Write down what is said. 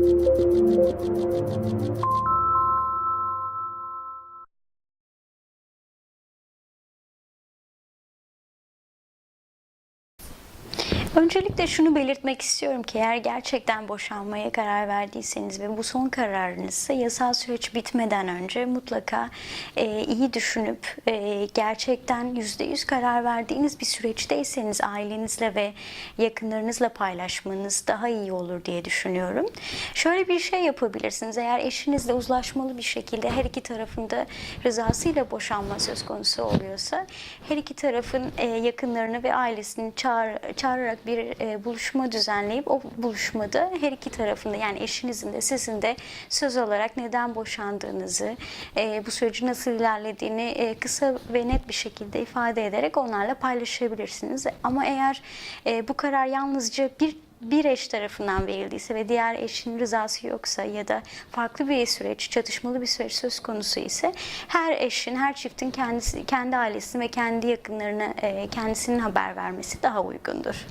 Thank you. Öncelikle şunu belirtmek istiyorum ki eğer gerçekten boşanmaya karar verdiyseniz ve bu son kararınızsa yasal süreç bitmeden önce mutlaka e, iyi düşünüp e, gerçekten %100 karar verdiğiniz bir süreçteyseniz ailenizle ve yakınlarınızla paylaşmanız daha iyi olur diye düşünüyorum. Şöyle bir şey yapabilirsiniz. Eğer eşinizle uzlaşmalı bir şekilde her iki tarafında rızasıyla boşanma söz konusu oluyorsa her iki tarafın e, yakınlarını ve ailesini çağır, çağırarak bir e, buluşma düzenleyip o buluşmada her iki tarafında yani eşinizin de sizin de söz olarak neden boşandığınızı, e, bu sürecin nasıl ilerlediğini e, kısa ve net bir şekilde ifade ederek onlarla paylaşabilirsiniz. Ama eğer e, bu karar yalnızca bir bir eş tarafından verildiyse ve diğer eşin rızası yoksa ya da farklı bir süreç, çatışmalı bir süreç söz konusu ise her eşin, her çiftin kendisi, kendi ailesine ve kendi yakınlarına e, kendisinin haber vermesi daha uygundur.